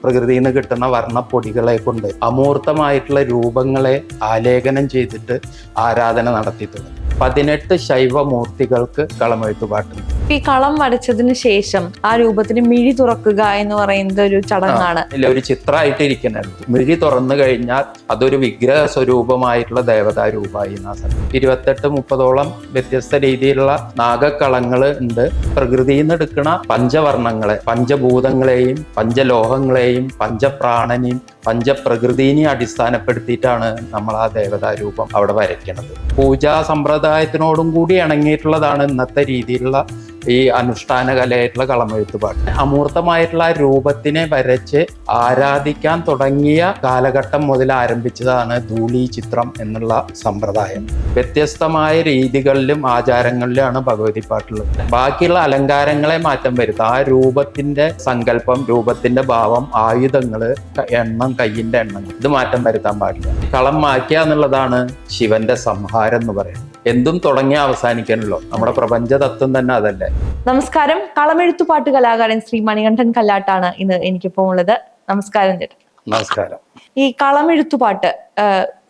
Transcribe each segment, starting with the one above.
പ്രകൃതിയിൽ നിന്ന് കിട്ടുന്ന വർണപ്പൊടികളെ കൊണ്ട് അമൂർത്തമായിട്ടുള്ള രൂപങ്ങളെ ആലേഖനം ചെയ്തിട്ട് ആരാധന നടത്തി തുടങ്ങി പതിനെട്ട് ശൈവമൂർത്തികൾക്ക് കളമെഴുത്തുപാട്ടുണ്ട് ഈ കളം വരച്ചതിന് ശേഷം ആ രൂപത്തിന് മിഴി തുറക്കുക എന്ന് പറയുന്നത് ഒരു ചടങ്ങാണ്. ഇല്ല ഒരു ചിത്രമായിട്ട് ഇരിക്കുന്നത് മിഴി തുറന്നു കഴിഞ്ഞാൽ അതൊരു വിഗ്രഹ സ്വരൂപമായിട്ടുള്ള ദേവതാ രൂപമായി നാസം ഇരുപത്തെട്ട് മുപ്പതോളം വ്യത്യസ്ത രീതിയിലുള്ള നാഗക്കളങ്ങൾ ഉണ്ട്. പ്രകൃതിയിൽ നിന്ന് എടുക്കുന്ന പഞ്ചവർണങ്ങളെ പഞ്ചഭൂതങ്ങളെയും പഞ്ചലോഹങ്ങളെയും പഞ്ചപ്രാണനെയും പഞ്ചപ്രകൃതിനെയും അടിസ്ഥാനപ്പെടുത്തിയിട്ടാണ് നമ്മൾ ആ ദേവതാ രൂപം അവിടെ വരയ്ക്കുന്നത് പൂജാ സമ്പ്രദായത്തിനോടും കൂടി ഇണങ്ങിയിട്ടുള്ളതാണ് ഇന്നത്തെ രീതിയിലുള്ള ഈ അനുഷ്ഠാന കലയായിട്ടുള്ള കളമെഴുത്തുപാട്ട്. അമൂർത്തമായിട്ടുള്ള രൂപത്തിനെ വരച്ച് ആരാധിക്കാൻ തുടങ്ങിയ കാലഘട്ടം മുതൽ ആരംഭിച്ചതാണ് ധൂളി ചിത്രം എന്നുള്ള സമ്പ്രദായം. വ്യത്യസ്തമായ രീതികളിലും ആചാരങ്ങളിലുമാണ് ഭഗവതി പാട്ടുള്ളത്. ബാക്കിയുള്ള അലങ്കാരങ്ങളെ മാറ്റം വരുത്തുക ആ രൂപത്തിന്റെ സങ്കല്പം രൂപത്തിന്റെ ഭാവം ആയുധങ്ങൾ ക- എണ്ണം കയ്യിന്റെ എണ്ണം ഇത് മാറ്റം വരുത്താൻ പാടില്ല. കളം മാറ്റുക എന്നുള്ളതാണ് ശിവന്റെ സംഹാരം എന്ന് പറയുന്നത്. എന്തും തുടങ്ങി അവസാനിക്കണല്ലോ നമ്മുടെ പ്രപഞ്ച തത്വം തന്നെ അതല്ലേ. നമസ്കാരം. കളമെഴുത്തുപാട്ട് കലാകാരൻ ശ്രീ മണികണ്ഠൻ കല്ലാട്ടാണ് ഇന്ന് എനിക്കിപ്പോ ഉള്ളത്. നമസ്കാരം ചേട്ടൻ നമസ്കാരം. ഈ കളമെഴുത്തുപാട്ട്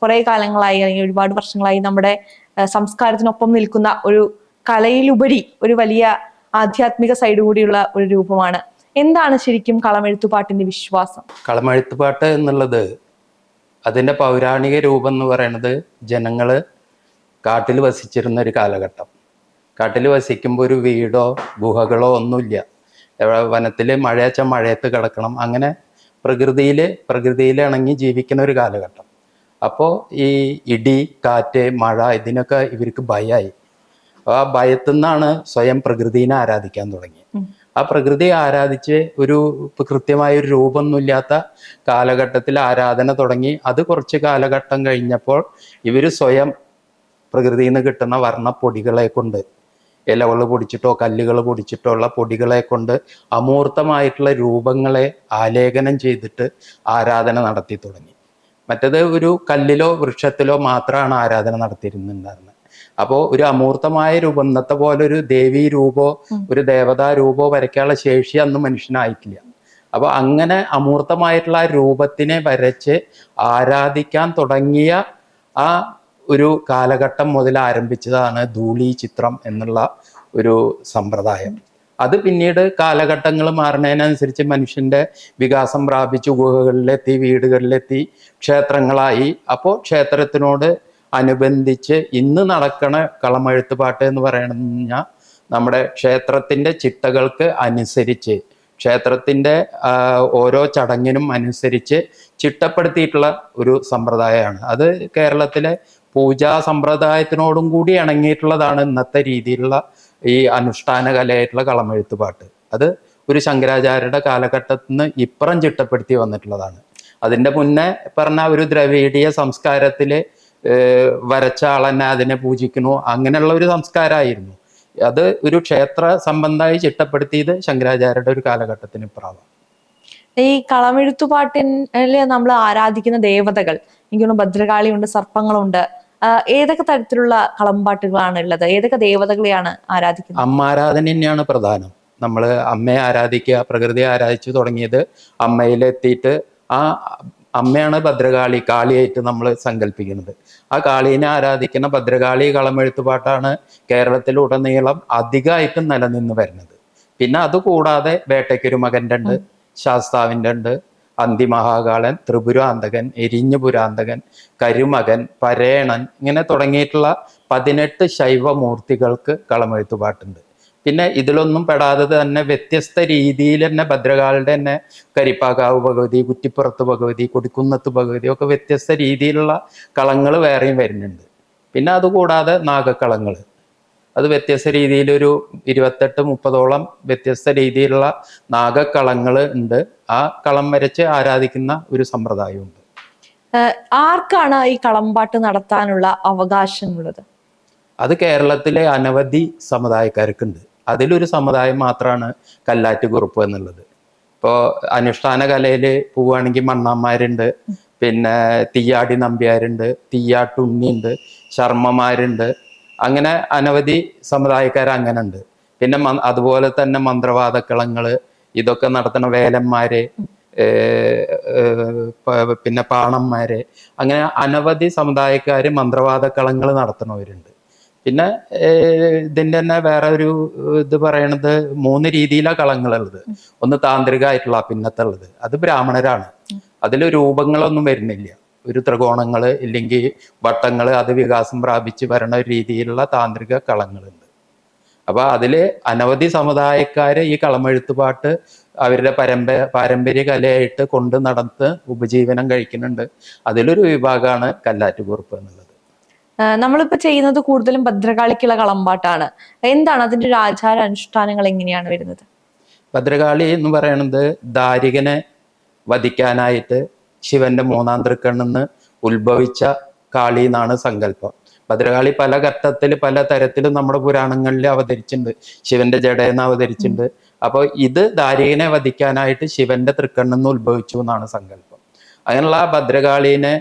കുറെ കാലങ്ങളായി അല്ലെങ്കിൽ ഒരുപാട് വർഷങ്ങളായി നമ്മുടെ സംസ്കാരത്തിനൊപ്പം നിൽക്കുന്ന ഒരു കലയിലുപരി ഒരു വലിയ ആധ്യാത്മിക സൈഡ് കൂടിയുള്ള ഒരു രൂപമാണ്. എന്താണ് ശരിക്കും കളമെഴുത്തുപാട്ടിന്റെ വിശ്വാസം? കളമെഴുത്തുപാട്ട് എന്നുള്ളത് അതിന്റെ പൗരാണിക രൂപം എന്ന് പറയുന്നത് ജനങ്ങൾ കാട്ടിൽ വസിച്ചിരുന്ന ഒരു കാലഘട്ടം. കാട്ടിൽ വസിക്കുമ്പോൾ ഒരു വീടോ ഗുഹകളോ ഒന്നുമില്ല. വനത്തിൽ മഴയച്ച മഴയത്ത് കിടക്കണം. അങ്ങനെ പ്രകൃതിയിൽ പ്രകൃതിയിൽ ഇണങ്ങി ജീവിക്കുന്ന ഒരു കാലഘട്ടം. അപ്പോൾ ഈ ഇടി കാറ്റ് മഴ ഇതിനൊക്കെ ഇവർക്ക് ഭയമായി ആ ഭയത്തു നിന്നാണ് സ്വയം പ്രകൃതിനെ ആരാധിക്കാൻ തുടങ്ങി ആ പ്രകൃതിയെ ആരാധിച്ച് ഒരു കൃത്യമായ ഒരു രൂപമൊന്നുമില്ലാത്ത കാലഘട്ടത്തിൽ ആരാധന തുടങ്ങി. അത് കുറച്ച് കാലഘട്ടം കഴിഞ്ഞപ്പോൾ ഇവർ സ്വയം പ്രകൃതിയിൽ നിന്ന് കിട്ടുന്ന വർണപ്പൊടികളെ കൊണ്ട് ഇലകൾ പൊടിച്ചിട്ടോ കല്ലുകൾ പൊടിച്ചിട്ടോ ഉള്ള പൊടികളെ കൊണ്ട് അമൂർത്തമായിട്ടുള്ള രൂപങ്ങളെ ആലേഖനം ചെയ്തിട്ട് ആരാധന നടത്തി തുടങ്ങി. മറ്റത് ഒരു കല്ലിലോ വൃക്ഷത്തിലോ മാത്രമാണ് ആരാധന നടത്തിയിരുന്നുണ്ടായിരുന്നത് അപ്പോൾ ഒരു അമൂർത്തമായ രൂപം ഇന്നത്തെ പോലെ ഒരു ദേവീ രൂപോ ഒരു ദേവതാ രൂപോ വരയ്ക്കാനുള്ള ശേഷി അന്ന് മനുഷ്യനായിട്ടില്ല. അപ്പോൾ അങ്ങനെ അമൂർത്തമായിട്ടുള്ള ആ രൂപത്തിനെ വരച്ച് ആരാധിക്കാൻ തുടങ്ങിയ ആ ഒരു കാലഘട്ടം മുതൽ ആരംഭിച്ചതാണ് ധൂളി ചിത്രം എന്നുള്ള ഒരു സമ്പ്രദായം. അത് പിന്നീട് കാലഘട്ടങ്ങൾ മാറുന്നതിനനുസരിച്ച് മനുഷ്യന്റെ വികാസം പ്രാപിച്ചു ഗുഹകളിലെത്തി വീടുകളിലെത്തി ക്ഷേത്രങ്ങളായി. അപ്പോൾ ക്ഷേത്രത്തിനോട് അനുബന്ധിച്ച് ഇന്ന് നടക്കണ കളമെഴുത്തുപാട്ട് എന്ന് പറയുന്ന നമ്മുടെ ക്ഷേത്രത്തിന്റെ ചിട്ടകൾക്ക് അനുസരിച്ച് ക്ഷേത്രത്തിന്റെ ഓരോ ചടങ്ങിനും അനുസരിച്ച് ചിട്ടപ്പെടുത്തിയിട്ടുള്ള ഒരു സമ്പ്രദായമാണ്. അത് കേരളത്തിലെ പൂജാ സമ്പ്രദായത്തിനോടും കൂടി ഇണങ്ങിയിട്ടുള്ളതാണ് ഇന്നത്തെ രീതിയിലുള്ള ഈ അനുഷ്ഠാന കലയായിട്ടുള്ള കളമെഴുത്തുപാട്ട്. അത് ഒരു ശങ്കരാചാര്യരുടെ കാലഘട്ടത്തിൽ നിന്ന് ഇപ്പുറം ചിട്ടപ്പെടുത്തി വന്നിട്ടുള്ളതാണ്. അതിന്റെ മുന്നേ പറഞ്ഞ ഒരു ദ്രവീഡിയ സംസ്കാരത്തിൽ വരച്ച ആൾ തന്നെ അതിനെ പൂജിക്കുന്നു അങ്ങനെയുള്ള ഒരു സംസ്കാരമായിരുന്നു അത് ഒരു ക്ഷേത്ര സംബന്ധമായി ചിട്ടപ്പെടുത്തിയത് ശങ്കരാചാര്യരുടെ ഒരു കാലഘട്ടത്തിന് ഇപ്പുറമാണ്. ഈ കളമെഴുത്തുപാട്ടിൽ നമ്മൾ ആരാധിക്കുന്ന ദേവതകൾ എനിക്ക് തോന്നുന്നു ഭദ്രകാളിയുണ്ട് സർപ്പങ്ങളുണ്ട് ഏതൊക്കെ തരത്തിലുള്ള കളമ്പാട്ടുകളാണ് ഉള്ളത് ഏതൊക്കെ ദേവതകളെയാണ് ആരാധിക്കുന്നത്? അമ്മാരാധന തന്നെയാണ് പ്രധാനം. നമ്മൾ അമ്മയെ ആരാധിക്കുക പ്രകൃതിയെ ആരാധിച്ചു തുടങ്ങിയത് അമ്മയിലെത്തിയിട്ട് ആ അമ്മയാണ് ഭദ്രകാളി കാളിയായിട്ട് നമ്മൾ സങ്കല്പിക്കുന്നത്. ആ കാളീനെ ആരാധിക്കുന്ന ഭദ്രകാളി കളമെഴുത്തുപാട്ടാണ് കേരളത്തിലുടനീളം അധികമായിട്ടും നിലനിന്ന് വരുന്നത്. പിന്നെ അതുകൂടാതെ വേട്ടയ്ക്കൊരു മകന്റെ ഉണ്ട് ശാസ്താവിന്റെ ഉണ്ട് അന്തിമഹാകാളൻ ത്രിപുരാന്തകൻ എരിഞ്ഞുപുരാന്തകൻ കരുമകൻ പരേണൻ ഇങ്ങനെ തുടങ്ങിയിട്ടുള്ള പതിനെട്ട് ശൈവമൂർത്തികൾക്ക് കളമെഴുത്തുപാട്ടുണ്ട്. പിന്നെ ഇതിലൊന്നും പെടാതെ തന്നെ വ്യത്യസ്ത രീതിയിൽ തന്നെ ഭദ്രകാളുടെ തന്നെ കരിപ്പാകാവ് ഭഗവതി കുറ്റിപ്പുറത്ത് ഭഗവതി കൊടിക്കുന്നത്ത് ഭഗവതി ഒക്കെ വ്യത്യസ്ത രീതിയിലുള്ള കളങ്ങൾ വേറെയും വരുന്നുണ്ട്. പിന്നെ അതുകൂടാതെ നാഗക്കളങ്ങൾ. അത് വ്യത്യസ്ത രീതിയിലൊരു ഇരുപത്തെട്ട് മുപ്പതോളം വ്യത്യസ്ത രീതിയിലുള്ള നാഗക്കളങ്ങൾ ഉണ്ട്. ആ കളം വരച്ച് ആരാധിക്കുന്ന ഒരു സമ്പ്രദായമുണ്ട് ആർക്കാണ് ഈ കളമ്പാട്ട് നടത്താനുള്ള അവകാശമുള്ളത്? അത് കേരളത്തിലെ അനവധി സമുദായക്കാർക്കുണ്ട്. അതിലൊരു സമുദായം മാത്രമാണ് കല്ലാറ്റുകുറുപ്പ് എന്നുള്ളത്. ഇപ്പോൾ അനുഷ്ഠാന കലയിൽ പോവുകയാണെങ്കിൽ മണ്ണാന്മാരുണ്ട് പിന്നെ തീയാടി നമ്പ്യാരുണ്ട്. തീയാട്ടുണ്ണിയുണ്ട്. ശർമ്മമാരുണ്ട്. അങ്ങനെ അനവധി സമുദായക്കാർ അങ്ങനെ ഉണ്ട് പിന്നെ അതുപോലെ തന്നെ മന്ത്രവാദക്കളങ്ങൾ ഇതൊക്കെ നടത്തുന്ന വേലന്മാര് പിന്നെ പാണന്മാര് അങ്ങനെ അനവധി സമുദായക്കാര് മന്ത്രവാദ കളങ്ങൾ നടത്തുന്നവരുണ്ട്. പിന്നെ ഇതിന്റെ തന്നെ വേറെ ഒരു ഇത് പറയണത് മൂന്ന് രീതിയിലാണ് കളങ്ങളുള്ളത്. ഒന്ന് താന്ത്രികമായിട്ടുള്ള പിന്നത്തുള്ളത് അത് ബ്രാഹ്മണരാണ്. അതിൽ രൂപങ്ങളൊന്നും വരുന്നില്ല. ഒരു ത്രികോണങ്ങൾ ഇല്ലെങ്കിൽ വട്ടങ്ങൾ അത് വികാസം പ്രാപിച്ച് വരണ രീതിയിലുള്ള താന്ത്രിക കളങ്ങളുണ്ട്. അപ്പൊ അതിൽ അനവധി സമുദായക്കാരെ ഈ കളമെഴുത്തുപാട്ട് അവരുടെ പരമ്പ പാരമ്പര്യ കലയായിട്ട് കൊണ്ട് നടന്ന് ഉപജീവനം കഴിക്കുന്നുണ്ട്. അതിലൊരു വിഭാഗമാണ് കല്ലാറ്റുപുറപ്പ് എന്നുള്ളത്. നമ്മളിപ്പോ ചെയ്യുന്നത് കൂടുതലും ഭദ്രകാളിക്കുള്ള കളമ്പാട്ടാണ്. എന്താണ് അതിന്റെ ഒരു ആചാര അനുഷ്ഠാനങ്ങൾ എങ്ങനെയാണ് വരുന്നത്? ഭദ്രകാളി എന്ന് പറയുന്നത് ദാരികനെ വധിക്കാനായിട്ട് ശിവന്റെ മൂന്നാം തൃക്കണ്ണെന്ന് ഉത്ഭവിച്ച കാളി എന്നാണ് സങ്കല്പം. ഭദ്രകാളി പല ഘട്ടത്തിൽ പല തരത്തിലും നമ്മുടെ പുരാണങ്ങളിൽ അവതരിച്ചിട്ടുണ്ട്. ശിവന്റെ ജഡയെന്ന് അവതരിച്ചിട്ടുണ്ട്. അപ്പോൾ ഇത് ദാരികനെ വധിക്കാനായിട്ട് ശിവന്റെ തൃക്കണ്ണെന്ന് ഉത്ഭവിച്ചു എന്നാണ് സങ്കല്പം. അങ്ങനെയുള്ള ആ ഭദ്രകാളീനെ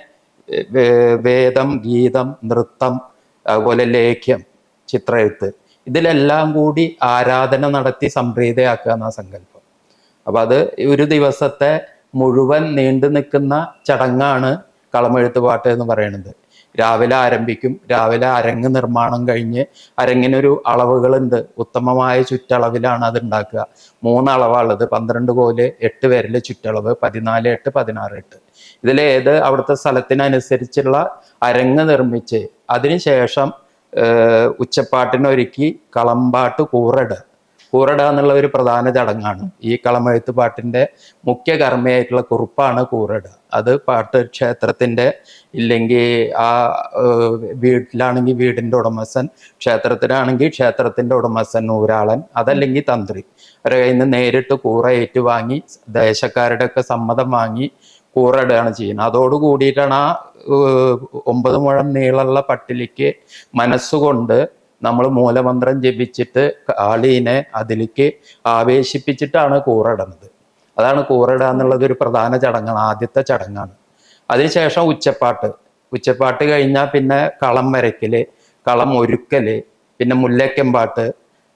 വേദം ഗീതം നൃത്തം അതുപോലെ ലേഖ്യം ചിത്രമെഴുത്ത് ഇതിലെല്ലാം കൂടി ആരാധന നടത്തി സംപ്രീതയാക്കുക എന്ന സങ്കല്പം. അപ്പൊ അത് ഒരു ദിവസത്തെ മുഴുവൻ നീണ്ടു നിൽക്കുന്ന ചടങ്ങാണ് കളമെഴുത്ത് പാട്ട് എന്ന് പറയുന്നത്. രാവിലെ ആരംഭിക്കും രാവിലെ അരങ്ങ് നിർമ്മാണം കഴിഞ്ഞ് അരങ്ങിനൊരു അളവുകളുണ്ട്. ഉത്തമമായ ചുറ്റളവിലാണ് അത് ഉണ്ടാക്കുക മൂന്നളവാണുള്ളത്. പന്ത്രണ്ട് കോൽ എട്ട് പേരിലെ ചുറ്റളവ് പതിനാല് എട്ട് പതിനാറ് എട്ട്. ഇതിലേത് അവിടുത്തെ സ്ഥലത്തിനനുസരിച്ചുള്ള അരങ്ങ് നിർമ്മിച്ച് അതിനുശേഷം ഉച്ചപ്പാട്ടിനൊരുക്കി കളമ്പാട്ട് കൂറട് കൂറട എന്നുള്ള ഒരു പ്രധാന ചടങ്ങാണ്. ഈ കളമെഴുത്ത് പാട്ടിന്റെ മുഖ്യ കർമ്മയായിട്ടുള്ള കുറിപ്പാണ് കൂറട. അത് പാട്ട് ക്ഷേത്രത്തിന്റെ ഇല്ലെങ്കിൽ ആ വീട്ടിലാണെങ്കിൽ വീടിന്റെ ഉടമസ്ഥൻ ക്ഷേത്രത്തിലാണെങ്കിൽ ക്ഷേത്രത്തിന്റെ ഉടമസ്ഥൻ ഊരാളൻ അതല്ലെങ്കിൽ തന്ത്രി. അവരെ കയ്യിൽ നിന്ന് നേരിട്ട് കൂറ ഏറ്റുവാങ്ങി ദേശക്കാരുടെ ഒക്കെ സമ്മതം വാങ്ങി കൂറടുകയാണ് ചെയ്യുന്നത്. അതോട് കൂടിയിട്ടാണ് ആ ഒമ്പത് മുഴം നീളമുള്ള പട്ടിലിക്ക് മനസ്സുകൊണ്ട് നമ്മൾ മൂലമന്ത്രം ജപിച്ചിട്ട് കാളീനെ അതിലേക്ക് ആവേശിപ്പിച്ചിട്ടാണ് കൂറിടുന്നത് അതാണ് കൂറിടുക എന്നുള്ളത് ഒരു പ്രധാന ചടങ്ങാണ് ആദ്യത്തെ ചടങ്ങാണ്. അതിനുശേഷം ഉച്ചപ്പാട്ട്. ഉച്ചപ്പാട്ട് കഴിഞ്ഞാൽ പിന്നെ കളം വരയ്ക്കൽ കളം ഒരുക്കൽ പിന്നെ മുല്ലക്കമ്പാട്ട്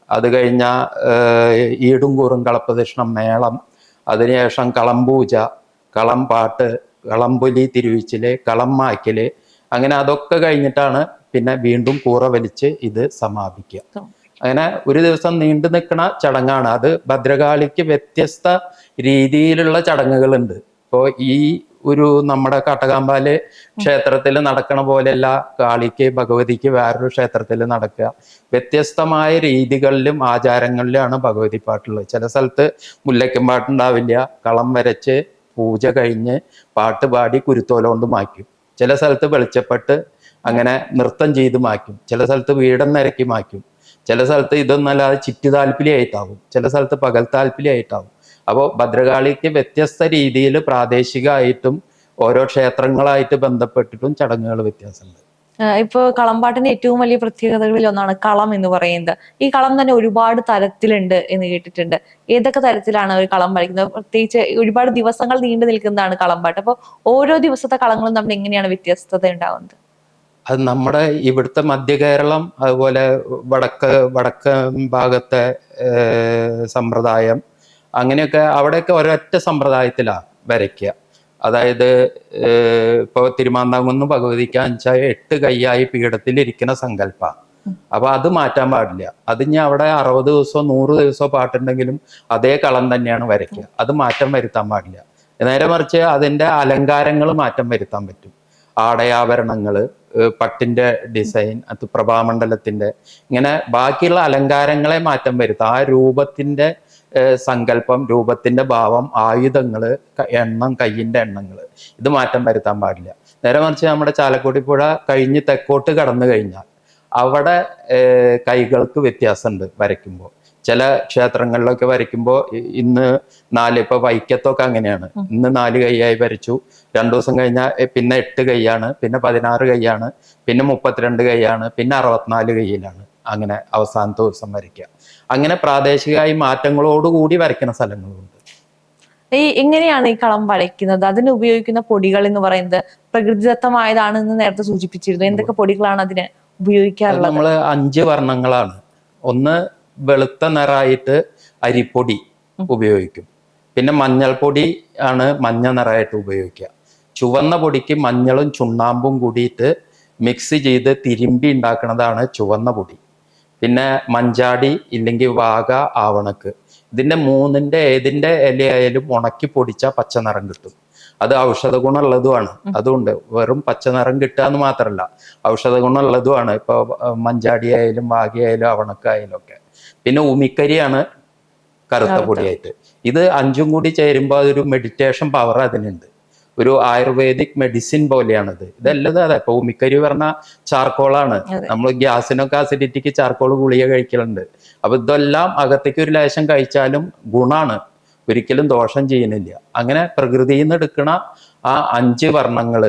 അത് കഴിഞ്ഞാൽ ഈടും കൂറും കളപ്രദക്ഷിണം മേളം. അതിനുശേഷം കളംപൂജ കളം പാട്ട് കളംപൊലി തിരുവിച്ചിൽ കളം മായ്ക്കൽ. അങ്ങനെ അതൊക്കെ കഴിഞ്ഞിട്ടാണ് പിന്നെ വീണ്ടും കൂറ വലിച്ച് ഇത് സമാപിക്കുക. അങ്ങനെ ഒരു ദിവസം നീണ്ടു നിൽക്കുന്ന ചടങ്ങാണ്. അത് ഭദ്രകാളിക്ക് വ്യത്യസ്ത രീതിയിലുള്ള ചടങ്ങുകളുണ്ട്. ഇപ്പോൾ ഈ ഒരു നമ്മുടെ കാട്ടകാമ്പാൽ ക്ഷേത്രത്തിൽ നടക്കണ പോലെയല്ല കാളിക്ക് ഭഗവതിക്ക് വേറൊരു ക്ഷേത്രത്തിൽ നടക്കുക. വ്യത്യസ്തമായ രീതികളിലും ആചാരങ്ങളിലുമാണ് ഭഗവതി പാട്ടുള്ളത്. ചില സ്ഥലത്ത് മുല്ലയ്ക്കും പാട്ടുണ്ടാവില്ല കളം വരച്ച് പൂജ കഴിഞ്ഞ് പാട്ട് പാടി കുരുത്തോല കൊണ്ട് മായ്ക്കും. ചില സ്ഥലത്ത് വെളിച്ചപ്പെട്ട് അങ്ങനെ നൃത്തം ചെയ്ത് മാറ്റും ചില സ്ഥലത്ത് വീടം നിരക്കി മാറ്റും ചില സ്ഥലത്ത് ഇതൊന്നല്ലാതെ ചിറ്റു താല്പര്യമായിട്ടാവും. ചില സ്ഥലത്ത് പകൽ താല്പര്യമായിട്ടാവും. അപ്പോൾ ഭദ്രകാളിക്ക് വ്യത്യസ്ത രീതിയിൽ പ്രാദേശികമായിട്ടും ഓരോ ക്ഷേത്രങ്ങളായിട്ട് ബന്ധപ്പെട്ടിട്ടും ചടങ്ങുകൾ വ്യത്യാസമുണ്ട്. ഇപ്പോൾ ഇപ്പൊ കളമ്പാട്ടിന്റെ ഏറ്റവും വലിയ പ്രത്യേകതകളിൽ ഒന്നാണ് കളം എന്ന് പറയുന്നത്. ഈ കളം തന്നെ ഒരുപാട് തരത്തിലുണ്ട് എന്ന് കേട്ടിട്ടുണ്ട്. ഏതൊക്കെ തരത്തിലാണ് ഒരു കളം വരയ്ക്കുന്നത്? പ്രത്യേകിച്ച് ഒരുപാട് ദിവസങ്ങൾ നീണ്ടു നിൽക്കുന്നതാണ് കളമ്പാട്ട് അപ്പോൾ ഓരോ ദിവസത്തെ കളങ്ങളും തമ്മിൽ എങ്ങനെയാണ് വ്യത്യസ്തത ഉണ്ടാവുന്നത് അത് നമ്മുടെ ഇവിടുത്തെ മധ്യ കേരളം അതുപോലെ വടക്ക് വടക്ക് ഭാഗത്തെ സമ്പ്രദായം അങ്ങനെയൊക്കെ അവിടെയൊക്കെ ഒരൊറ്റ സമ്പ്രദായത്തിലാണ് വരയ്ക്കുക. അതായത് ഇപ്പോൾ ഇപ്പൊ തിരുമാന്താംകുന്ന് ഭഗവതിക്ക് വെച്ചാൽ എട്ട് കൈയായി പീഠത്തിലിരിക്കുന്ന സങ്കല്പ. അപ്പൊ അത് മാറ്റാൻ പാടില്ല. അത് ഞാൻ അവിടെ അറുപത് ദിവസോ നൂറ് ദിവസോ പാട്ടുണ്ടെങ്കിലും അതേ കളം തന്നെയാണ് വരയ്ക്കുക. അത് മാറ്റം വരുത്താൻ പാടില്ല. നേരെ മറിച്ച് അതിന്റെ അലങ്കാരങ്ങൾ മാറ്റം വരുത്താൻ പറ്റും. ആടയാഭരണങ്ങൾ ഏഹ് പട്ടിന്റെ ഡിസൈൻ അത് പ്രഭാമണ്ഡലത്തിന്റെ ഇങ്ങനെ ബാക്കിയുള്ള അലങ്കാരങ്ങളെ മാറ്റം വരുത്തുക ആ രൂപത്തിന്റെ സങ്കല്പം രൂപത്തിന്റെ ഭാവം ആയുധങ്ങൾ എണ്ണം കയ്യിന്റെ എണ്ണങ്ങൾ ഇത് മാറ്റം വരുത്താൻ പാടില്ല. നേരെ മറിച്ച് നമ്മുടെ ചാലക്കുടി പുഴ കഴിഞ്ഞ് തെക്കോട്ട് കടന്നു കഴിഞ്ഞാൽ അവിടെ കൈകൾക്ക് വ്യത്യാസമുണ്ട് വരയ്ക്കുമ്പോൾ. ചില ക്ഷേത്രങ്ങളിലൊക്കെ വരയ്ക്കുമ്പോൾ ഇന്ന് നാല് ഇപ്പൊ വൈക്കത്തൊക്കെ അങ്ങനെയാണ്. ഇന്ന് നാല് കൈയായി വരച്ചു. രണ്ടു ദിവസം കഴിഞ്ഞാൽ പിന്നെ എട്ട് കൈയാണ് പിന്നെ പതിനാറ് കൈയാണ് പിന്നെ മുപ്പത്തിരണ്ട് കൈയാണ് പിന്നെ അറുപത്തിനാല് കൈയിലാണ് അങ്ങനെ അവസാനത്തെ ദിവസം വരയ്ക്കുക. അങ്ങനെ പ്രാദേശികമായി മാറ്റങ്ങളോടുകൂടി വരയ്ക്കുന്ന സ്ഥലങ്ങളുണ്ട്. ഈ എങ്ങനെയാണ് ഈ കളം വരയ്ക്കുന്നത്? അതിന് ഉപയോഗിക്കുന്ന പൊടികൾ എന്ന് പറയുന്നത് പ്രകൃതിദത്തമായതാണ് എന്ന് നേരത്തെ സൂചിപ്പിച്ചിരുന്നു. എന്തൊക്കെ പൊടികളാണ് അതിന് ഉപയോഗിക്കാറുള്ളത്? നമ്മൾ അഞ്ച് വർണങ്ങളാണ്. ഒന്ന് വെളുത്ത നിറായിട്ട് അരിപ്പൊടി ഉപയോഗിക്കും. പിന്നെ മഞ്ഞൾപ്പൊടി ആണ് മഞ്ഞ നിറമായിട്ട് ഉപയോഗിക്കുക. ചുവന്ന പൊടിക്ക് മഞ്ഞളും ചുണ്ണാമ്പും കൂടിയിട്ട് മിക്സ് ചെയ്ത് തിരുമ്പി ഉണ്ടാക്കുന്നതാണ് ചുവന്ന പൊടി. പിന്നെ മഞ്ചാടി ഇല്ലെങ്കിൽ വാഗ ആവണക്ക്. ഇതിന്റെ മൂന്നിന്റെ ഏതിന്റെ ഇലയായാലും ഉണക്കി പൊടിച്ചാൽ പച്ച നിറം കിട്ടും. അത് ഔഷധ ഗുണമുള്ളതുമാണ്. അതുകൊണ്ട് വെറും പച്ച നിറം കിട്ടുക എന്ന് മാത്രമല്ല ഔഷധ ഗുണമുള്ളതുമാണ്. ഇപ്പൊ മഞ്ചാടി ആയാലും വാഗയായാലും അവണക്കായാലും ഒക്കെ. പിന്നെ ഉമിക്കരിയാണ് കറുത്ത പൊടിയായിട്ട്. ഇത് അഞ്ചും കൂടി ചേരുമ്പോൾ അതൊരു മെഡിറ്റേഷൻ പവർ അതിനുണ്ട്. ഒരു ആയുർവേദിക് മെഡിസിൻ പോലെയാണത്. ഇതല്ലത് അതെ. ഇപ്പൊ ഉമിക്കരി പറഞ്ഞ ചാർക്കോളാണ് നമ്മൾ ഗ്യാസിനൊക്കെ അസിഡിറ്റിക്ക് ചാർക്കോൾ ഗുളിക കഴിക്കലുണ്ട്. അപ്പൊ ഇതെല്ലാം അകത്തേക്ക് ഒരു ലേശം കഴിച്ചാലും ഗുണാണ്. ഒരിക്കലും ദോഷം ചെയ്യുന്നില്ല. അങ്ങനെ പ്രകൃതിയിൽ നിന്ന് എടുക്കുന്ന ആ അഞ്ച് വർണങ്ങൾ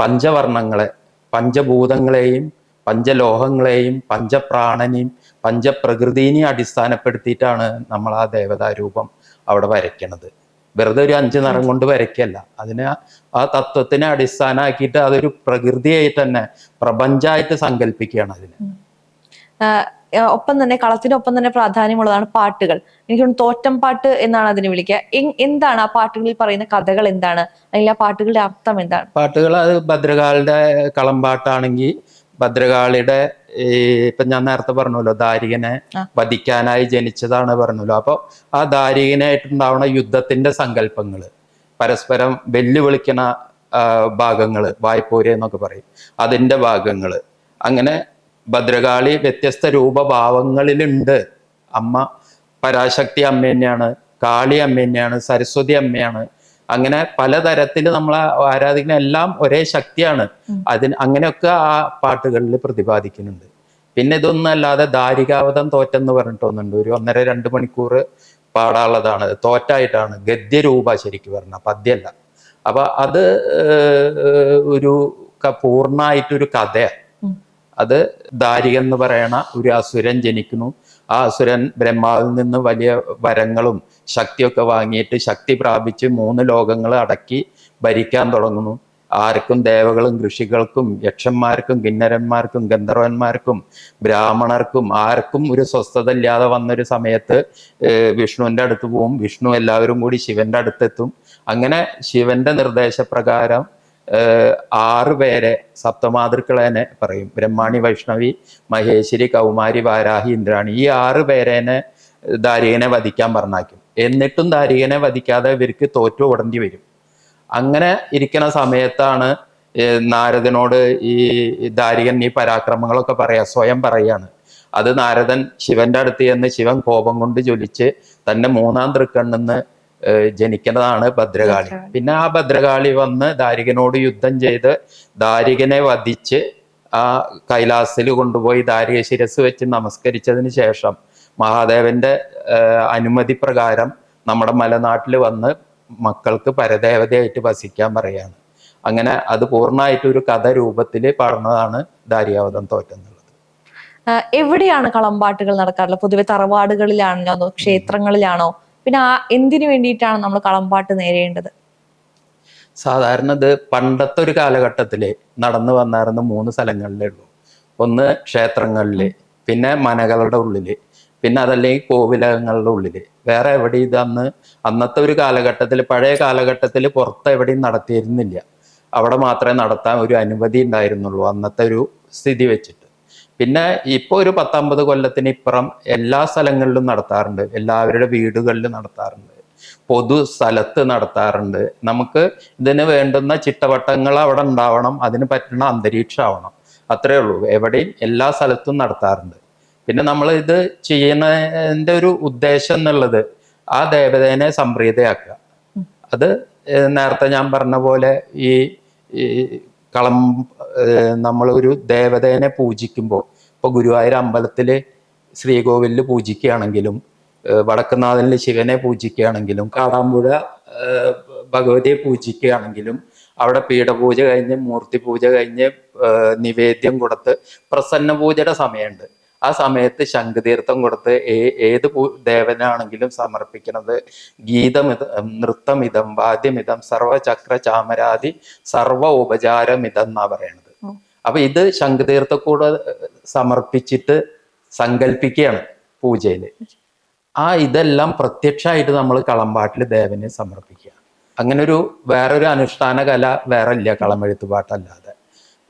പഞ്ചവർണങ്ങളെ പഞ്ചഭൂതങ്ങളെയും പഞ്ചലോഹങ്ങളെയും പഞ്ചപ്രാണനെയും പഞ്ചപ്രകൃതിനെയും അടിസ്ഥാനപ്പെടുത്തിയിട്ടാണ് നമ്മൾ ആ ദേവതാ രൂപം അവിടെ വരയ്ക്കണത്. വെറുതെ ഒരു അഞ്ച് നിറം കൊണ്ട് വരയ്ക്കല്ല. അതിനെ ആ- തത്വത്തിനെ അടിസ്ഥാനമാക്കിയിട്ട് അതൊരു പ്രകൃതിയായിട്ട് തന്നെ പ്രപഞ്ചമായിട്ട് സങ്കല്പിക്കുകയാണ് അതിന്. ഒപ്പം തന്നെ കളത്തിനൊപ്പം തന്നെ പ്രാധാന്യമുള്ളതാണ് പാട്ടുകൾ. എനിക്ക് തോന്നുന്നു തോറ്റം പാട്ട് എന്നാണ് അതിനെ വിളിക്കുക. എന്താണ് ആ പാട്ടുകളിൽ പറയുന്ന കഥകൾ എന്താണ്? അല്ലെങ്കിൽ ആ പാട്ടുകളുടെ അർത്ഥം എന്താണ്? പാട്ടുകൾ അത് ഭദ്രകാളിയുടെ കളംപാട്ടാണെങ്കിൽ ഭദ്രകാളിയുടെ ഈ ഇപ്പൊ ഞാൻ നേരത്തെ പറഞ്ഞല്ലോ ദാരികനെ. വധിക്കാനായി ജനിച്ചതാണ് പറഞ്ഞല്ലോ. അപ്പൊ ആ ദാരികനായിട്ടുണ്ടാവുന്ന യുദ്ധത്തിന്റെ സങ്കല്പങ്ങൾ പരസ്പരം വെല്ലുവിളിക്കണ ഭാഗങ്ങൾ ഭാഗങ്ങൾ വായ്പോര് എന്നൊക്കെ പറയും. അതിന്റെ ഭാഗങ്ങൾ അങ്ങനെ ഭദ്രകാളി വ്യത്യസ്ത രൂപഭാവങ്ങളിലുണ്ട്. അമ്മ പരാശക്തി അമ്മ തന്നെയാണ് കാളി അമ്മ തന്നെയാണ് സരസ്വതി അമ്മയാണ് അങ്ങനെ പലതരത്തിൽ നമ്മൾ ആരാധിക്കുന്ന എല്ലാം ഒരേ ശക്തിയാണ്. അതിന് അങ്ങനെയൊക്കെ ആ പാട്ടുകളിൽ പ്രതിപാദിക്കുന്നുണ്ട്. പിന്നെ ഇതൊന്നും അല്ലാതെ ദാരികാവതം തോറ്റെന്ന് പറഞ്ഞിട്ടൊന്നുണ്ട് ഒരു ഒന്നര രണ്ട് മണിക്കൂർ പാടാനുള്ളതാണ്. തോറ്റായിട്ടാണ്. ഗദ്യരൂപ ശരിക്കും പറഞ്ഞ പദ്യമല്ല അപ്പൊ അത് ഒരു പൂർണമായിട്ടൊരു കഥയാണ് അത് ദാരിക എന്ന് പറയണ ഒരു അസുരൻ ജനിക്കുന്നു. ആ അസുരൻ ബ്രഹ്മാവിൽ നിന്ന് വലിയ വരങ്ങളും ശക്തിയൊക്കെ വാങ്ങിയിട്ട് ശക്തി പ്രാപിച്ച് മൂന്ന് ലോകങ്ങൾ അടക്കി ഭരിക്കാൻ തുടങ്ങുന്നു. ആർക്കും ദേവകളും ഋഷികൾക്കും യക്ഷന്മാർക്കും കിന്നരന്മാർക്കും ഗന്ധർവന്മാർക്കും ബ്രാഹ്മണർക്കും ആർക്കും ഒരു സ്വസ്ഥത ഇല്ലാതെ വന്നൊരു സമയത്ത് വിഷ്ണുവിന്റെ അടുത്ത് പോവും. വിഷ്ണു എല്ലാവരും കൂടി ശിവന്റെ അടുത്തെത്തും. അങ്ങനെ ശിവന്റെ നിർദ്ദേശപ്രകാരം ആറ് പേരെ സപ്തമാതൃക്കളെന്നെ പറയും. ബ്രഹ്മാണി വൈഷ്ണവി മഹേശ്വരി കൗമാരി വാരാഹി ഇന്ദ്രാണി. ഈ ആറ് പേരേനെ ദാരികനെ വധിക്കാൻ പറഞ്ഞാക്കും. എന്നിട്ടും ദാരികനെ വധിക്കാതെ ഇവർക്ക് തോറ്റു ഓടേണ്ടി വരും. അങ്ങനെ ഇരിക്കുന്ന സമയത്താണ് നാരദനോട് ഈ ദാരികൻ ഈ പരാക്രമങ്ങളൊക്കെ പറയാ സ്വയം പറയാണ്. അത് നാരദൻ ശിവന്റെ അടുത്ത് ചെന്ന് ശിവൻ കോപം കൊണ്ട് ജ്വലിച്ച് തന്റെ മൂന്നാം തൃക്കണ്ണെന്ന് ജനിക്കുന്നതാണ് ഭദ്രകാളി. പിന്നെ ആ ഭദ്രകാളി വന്ന് ദാരികനോട് യുദ്ധം ചെയ്ത് ദാരികനെ വധിച്ച് ആ കൈലാസിൽ കൊണ്ടുപോയി ദാരിക ശിരസ് വെച്ച് നമസ്കരിച്ചതിന് ശേഷം മഹാദേവന്റെ അനുമതി പ്രകാരം നമ്മുടെ മലനാട്ടിൽ വന്ന് മക്കൾക്ക് പരദേവതയായിട്ട് വസിക്കാൻ പറയാണ്. അങ്ങനെ അത് പൂർണമായിട്ട് ഒരു കഥ രൂപത്തിൽ പറഞ്ഞതാണ് ദാരിയാവതം തോറ്റെന്നുള്ളത്. എവിടെയാണ് കളമ്പാട്ടുകൾ നടക്കാറുള്ളത്? പൊതുവെ തറവാടുകളിലാണോ ക്ഷേത്രങ്ങളിലാണോ പിന്നെ ആ എന്തിനു വേണ്ടിയിട്ടാണ് നമ്മൾ കളമ്പാട്ട് നേരേണ്ടത്? സാധാരണ ഇത് പണ്ടത്തെ ഒരു കാലഘട്ടത്തിൽ നടന്നു വന്നായിരുന്ന മൂന്ന് സ്ഥലങ്ങളിലേ ഉള്ളൂ. ഒന്ന് ക്ഷേത്രങ്ങളിൽ പിന്നെ മനകളുടെ ഉള്ളിൽ പിന്നെ അതല്ലെങ്കിൽ കോവിലകങ്ങളുടെ ഉള്ളിൽ. വേറെ എവിടെ ഇത് അന്ന് അന്നത്തെ ഒരു കാലഘട്ടത്തിൽ പഴയ കാലഘട്ടത്തിൽ പുറത്ത് എവിടെയും നടത്തിയിരുന്നില്ല. അവിടെ മാത്രമേ നടത്താൻ ഒരു അനുമതി ഉണ്ടായിരുന്നുള്ളൂ അന്നത്തെ ഒരു സ്ഥിതി വെച്ചിട്ട്. പിന്നെ ഇപ്പൊ ഒരു പത്തമ്പത് കൊല്ലത്തിന് ഇപ്പുറം എല്ലാ സ്ഥലങ്ങളിലും നടത്താറുണ്ട്. എല്ലാവരുടെ വീടുകളിൽ നടത്താറുണ്ട്. പൊതു സ്ഥലത്ത് നടത്താറുണ്ട്. നമുക്ക് ഇതിന് വേണ്ടുന്ന ചിട്ടവട്ടങ്ങൾ അവിടെ ഉണ്ടാവണം. അതിന് പറ്റുന്ന അന്തരീക്ഷം ആവണം. അത്രേ ഉള്ളൂ. എവിടെയും എല്ലാ സ്ഥലത്തും നടത്താറുണ്ട്. പിന്നെ നമ്മൾ ഇത് ചെയ്യുന്നതിന്റെ ഒരു ഉദ്ദേശം എന്നുള്ളത് ആ ദേവതേനെ സംപ്രീതയാക്കുക. അത് നേരത്തെ ഞാൻ പറഞ്ഞ പോലെ ഈ കളം നമ്മളൊരു ദേവതേനെ പൂജിക്കുമ്പോൾ ഇപ്പോൾ ഗുരുവായൂർ അമ്പലത്തിൽ ശ്രീകോവിലിൽ പൂജിക്കുകയാണെങ്കിലും വടക്കുന്നാഥനിൽ ശിവനെ പൂജിക്കുകയാണെങ്കിലും കാടാമ്പുഴ ഭഗവതിയെ പൂജിക്കുകയാണെങ്കിലും അവിടെ പീഠപൂജ കഴിഞ്ഞ് മൂർത്തി പൂജ കഴിഞ്ഞ് നിവേദ്യം കൊടുത്ത് പ്രസന്ന പൂജയുടെ സമയമുണ്ട്. ആ സമയത്ത് ശംഖുതീർത്ഥം കൊടുത്ത് ഏ- ഏത് ദേവനാണെങ്കിലും സമർപ്പിക്കുന്നത്. ഗീതമിത നൃത്തമിതം വാദ്യമിതം സർവചക്ര ചാമരാതി സർവ ഉപചാരമിതം എന്നാ പറയണത്. അപ്പൊ ഇത് ശംഖുതീർത്ഥക്കൂടെ സമർപ്പിച്ചിട്ട് സങ്കല്പിക്കുകയാണ് പൂജയിൽ. ആ ഇതെല്ലാം പ്രത്യക്ഷമായിട്ട് നമ്മൾ കളമ്പാട്ടിൽ ദേവനെ സമർപ്പിക്കുക. അങ്ങനെ ഒരു വേറൊരു അനുഷ്ഠാന കല വേറെ ഇല്ല കളമെഴുത്തുപാട്ടല്ലാതെ.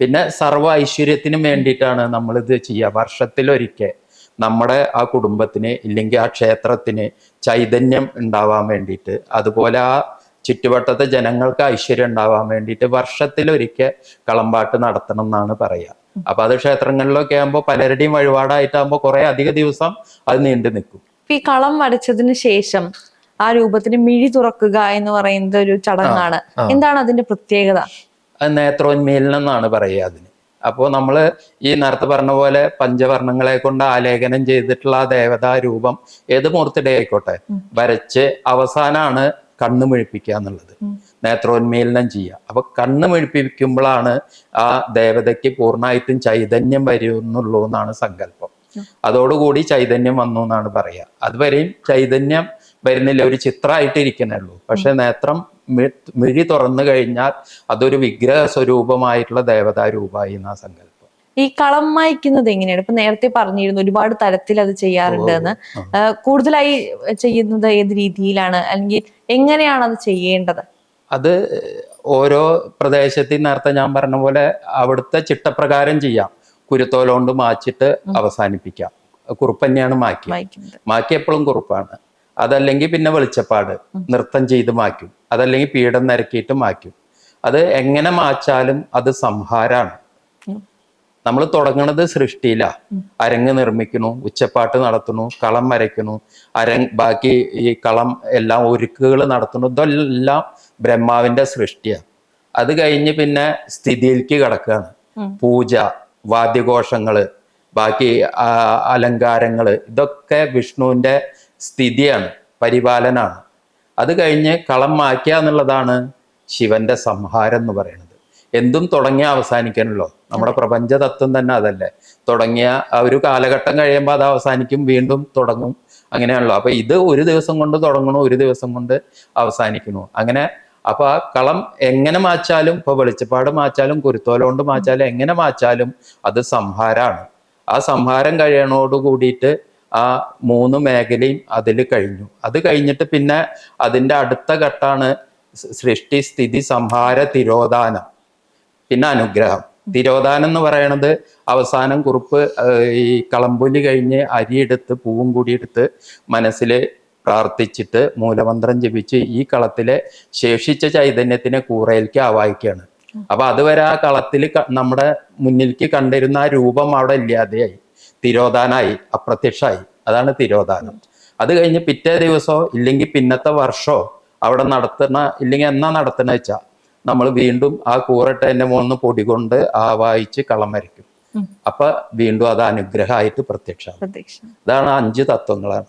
പിന്നെ സർവ ഐശ്വര്യത്തിനും വേണ്ടിയിട്ടാണ് നമ്മൾ ഇത് ചെയ്യുക. വർഷത്തിലൊരിക്കൽ നമ്മുടെ ആ കുടുംബത്തിന് ഇല്ലെങ്കിൽ ആ ക്ഷേത്രത്തിന് ചൈതന്യം ഉണ്ടാവാൻ വേണ്ടിയിട്ട് അതുപോലെ ആ ചുറ്റുവട്ടത്തെ ജനങ്ങൾക്ക് ഐശ്വര്യം ഉണ്ടാവാൻ വേണ്ടിയിട്ട് വർഷത്തിലൊരിക്കൽ കളമ്പാട്ട് നടത്തണം എന്നാണ് പറയുക. അപ്പൊ അത് ക്ഷേത്രങ്ങളിലൊക്കെ ആകുമ്പോൾ പലരുടെയും വഴിപാടായിട്ടാകുമ്പോൾ കുറെ അധിക ദിവസം അത് നീണ്ടു നിൽക്കും. ഈ കളം വരച്ചതിന് ശേഷം ആ രൂപത്തിന് മിഴി തുറക്കുക എന്ന് പറയുന്ന ഒരു ചടങ്ങാണ്. എന്താണ് അതിന്റെ പ്രത്യേകത? നേത്രോന്മീലനം എന്നാണ് പറയുക അതിന്. അപ്പോൾ നമ്മൾ ഈ നേരത്തെ പറഞ്ഞ പോലെ പഞ്ചവർണങ്ങളെ കൊണ്ട് ആലേഖനം ചെയ്തിട്ടുള്ള ആ ദേവതാ രൂപം ഏത് മുഹൂർത്തിടെ ആയിക്കോട്ടെ? വരച്ച് അവസാനമാണ് കണ്ണ് മുഴിപ്പിക്കുക എന്നുള്ളത്. നേത്രോന്മീലനം ചെയ്യുക. അപ്പൊ കണ്ണ് മുഴിപ്പിക്കുമ്പോഴാണ് ആ ദേവതയ്ക്ക് പൂർണമായിട്ടും ചൈതന്യം വരുന്നുള്ളൂ എന്നാണ് സങ്കല്പം. അതോടുകൂടി ചൈതന്യം വന്നു എന്നാണ് പറയുക. അതുവരെയും ചൈതന്യം വരുന്നില്ല ഒരു ചിത്രമായിട്ടിരിക്കുന്നുള്ളൂ പക്ഷെ നേത്രം മിഴി തുറന്നു കഴിഞ്ഞാൽ അതൊരു വിഗ്രഹ സ്വരൂപമായിട്ടുള്ള ദേവതാ രൂപമായി എന്നാ സങ്കല്പം. ഈ കളം മായ്ക്കുന്നത് എങ്ങനെയാണ്? ഇപ്പൊ നേരത്തെ പറഞ്ഞിരുന്നു ഒരുപാട് തരത്തിൽ അത് ചെയ്യാറുണ്ട് എന്ന് കൂടുതലായി ചെയ്യുന്നത് ഏത് രീതിയിലാണ്? അല്ലെങ്കിൽ എങ്ങനെയാണ് അത് ചെയ്യേണ്ടത്? അത് ഓരോ പ്രദേശത്തിൽ നേരത്തെ ഞാൻ പറഞ്ഞ പോലെ അവിടുത്തെ ചിട്ടപ്രകാരം ചെയ്യാം. കുരുത്തോലോണ്ട് മാച്ചിട്ട് അവസാനിപ്പിക്കാം. കുറുപ്പന്നെയാണ് മാക്കി വായിക്കുന്നത് മാക്കി എപ്പോഴും കുറുപ്പാണ്. അതല്ലെങ്കിൽ പിന്നെ വെളിച്ചപ്പാട്. നൃത്തം ചെയ്ത് മാറ്റും. അതല്ലെങ്കിൽ പീഠം നിരക്കിയിട്ട് മാറ്റും. അത് എങ്ങനെ മാച്ചാലും അത് സംഹാരാണ്. നമ്മൾ തുടങ്ങുന്നത് സൃഷ്ടിയില. അരങ്ങ് നിർമ്മിക്കുന്നു ഉച്ചപ്പാട്ട് നടത്തുന്നു കളം വരയ്ക്കുന്നു. അരങ് ബാക്കി ഈ കളം എല്ലാം ഒരുക്കുകൾ നടത്തുന്നു. ഇതെല്ലാം ബ്രഹ്മാവിന്റെ സൃഷ്ടിയാണ് അത് കഴിഞ്ഞ് പിന്നെ സ്ഥിതിയിലേക്ക് കിടക്കുകയാണ്. പൂജ വാദ്യഘോഷങ്ങൾ ബാക്കി അലങ്കാരങ്ങൾ അലങ്കാരങ്ങൾ ഇതൊക്കെ വിഷ്ണുവിന്റെ സ്ഥിതിയാണ് പരിപാലനാണ് അത് കഴിഞ്ഞ് കളം മാറ്റുക എന്നുള്ളതാണ് ശിവന്റെ സംഹാരം എന്ന് പറയുന്നത്. എന്തും തുടങ്ങിയ അവസാനിക്കണല്ലോ നമ്മുടെ പ്രപഞ്ച തത്വം തന്നെ അതല്ലേ. തുടങ്ങിയ ആ ഒരു കാലഘട്ടം കഴിയുമ്പോൾ അത് അവസാനിക്കും വീണ്ടും തുടങ്ങും. അങ്ങനെയാണല്ലോ. അപ്പൊ ഇത് ഒരു ദിവസം കൊണ്ട് തുടങ്ങണു ഒരു ദിവസം കൊണ്ട് അവസാനിക്കണു? അങ്ങനെ അപ്പൊ ആ കളം എങ്ങനെ മാച്ചാലും ഇപ്പൊ വെളിച്ചപ്പാട് മാച്ചാലും കുരുത്തോല കൊണ്ട് മാച്ചാലും എങ്ങനെ മാച്ചാലും അത് സംഹാരമാണ് ആ സംഹാരം കഴിയണോട് കൂടിയിട്ട് ആ മൂന്ന് മേഖലയും അതിൽ കഴിഞ്ഞു. അത് കഴിഞ്ഞിട്ട് പിന്നെ അതിന്റെ അടുത്ത ഘട്ടാണ് സൃഷ്ടി സ്ഥിതി സംഹാര തിരോധാനം പിന്നെ അനുഗ്രഹം. തിരോധാനം എന്ന് പറയണത് അവസാനം കുറിപ്പ് ഈ കളമ്പുലി കഴിഞ്ഞ് അരിയെടുത്ത് പൂവും കൂടി എടുത്ത് മനസ്സിൽ പ്രാർത്ഥിച്ചിട്ട് മൂലമന്ത്രം ജപിച്ച് ഈ കളത്തിലെ ശേഷിച്ച ചൈതന്യത്തിനെ കൂറയിലേക്ക് ആവാഹിക്കുകയാണ്. അപ്പൊ അതുവരെ ആ കളത്തിൽ നമ്മുടെ മുന്നിലേക്ക് കണ്ടിരുന്ന ആ രൂപം അവിടെ ഇല്ലാതെയായി. തിരോധാനായി അപ്രത്യക്ഷമായി അതാണ് തിരോധാനം. അത് കഴിഞ്ഞ് പിറ്റേ ദിവസമോ ഇല്ലെങ്കിൽ പിന്നത്തെ വർഷമോ അവിടെ നടത്തുന്ന ഇല്ലെങ്കിൽ എന്നാ നടത്തണ വെച്ചാ നമ്മൾ വീണ്ടും ആ കൂറട്ടതിന്റെ മുകളിൽ പൊടി കൊണ്ട് വായിച്ച് കളം വരയ്ക്കും. അപ്പൊ വീണ്ടും അത് അനുഗ്രഹമായിട്ട് പ്രത്യക്ഷമാണ്. അതാണ് ഇതാണ് അഞ്ച് തത്വങ്ങളാണ്.